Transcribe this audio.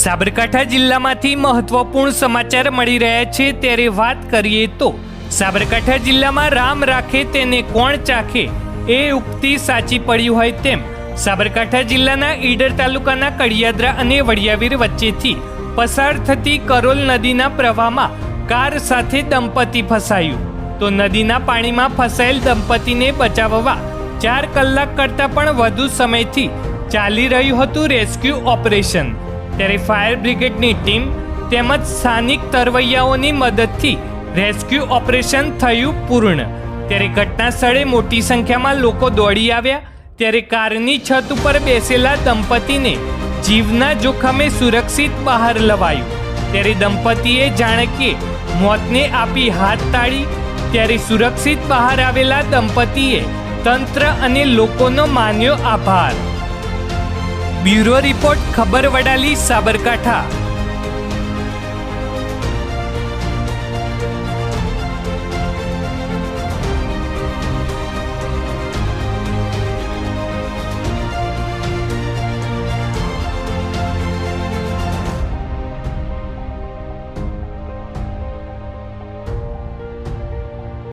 સાબરકાંઠા જિલ્લામાંથી મહત્વપૂર્ણ સમાચાર મળી રહ્યા છે, ત્યારે વાત કરીએ તો સાબરકાંઠા જિલ્લામાં રામ રાખે તેને કોણ ચાખે એ ઉક્તિ સાચી પડી હોય તેમ. સાબરકાંઠા જિલ્લાના ઈડર તાલુકાના કડિયાદરા અને વડિયાવીર વચ્ચેથી પસાર થતી કરોલ નદીના પ્રવાહમાં કાર સાથે દંપતી ફસાયું. તો નદીના પાણીમાં ફસાયેલ દંપતીને બચાવવા ચાર કલાક કરતાં પણ વધુ સમયથી ચાલી રહ્યું હતું રેસ્ક્યુ ઓપરેશન. ત્યારે ફાયર બ્રિગેડની ટીમ તેમજ સ્થાનિક તરવૈયાઓની મદદથી રેસ્ક્યુ ઓપરેશન થયું પૂર્ણ. ત્યારે ઘટના સ્થળે મોટી સંખ્યામાં લોકો દોડી આવ્યા. ત્યારે કારની છત ઉપર બેસેલા દંપતીને જીવના જોખમે સુરક્ષિત બહાર લવાયું. ત્યારે દંપતીએ જાણે કે મોતને આપી હાથ તાળી. ત્યારે સુરક્ષિત બહાર આવેલા દંપતીએ તંત્ર અને લોકોનો માન્યો આભાર. બ્યુરો રિપોર્ટ ખબર વડાલી સાબરકાંઠા.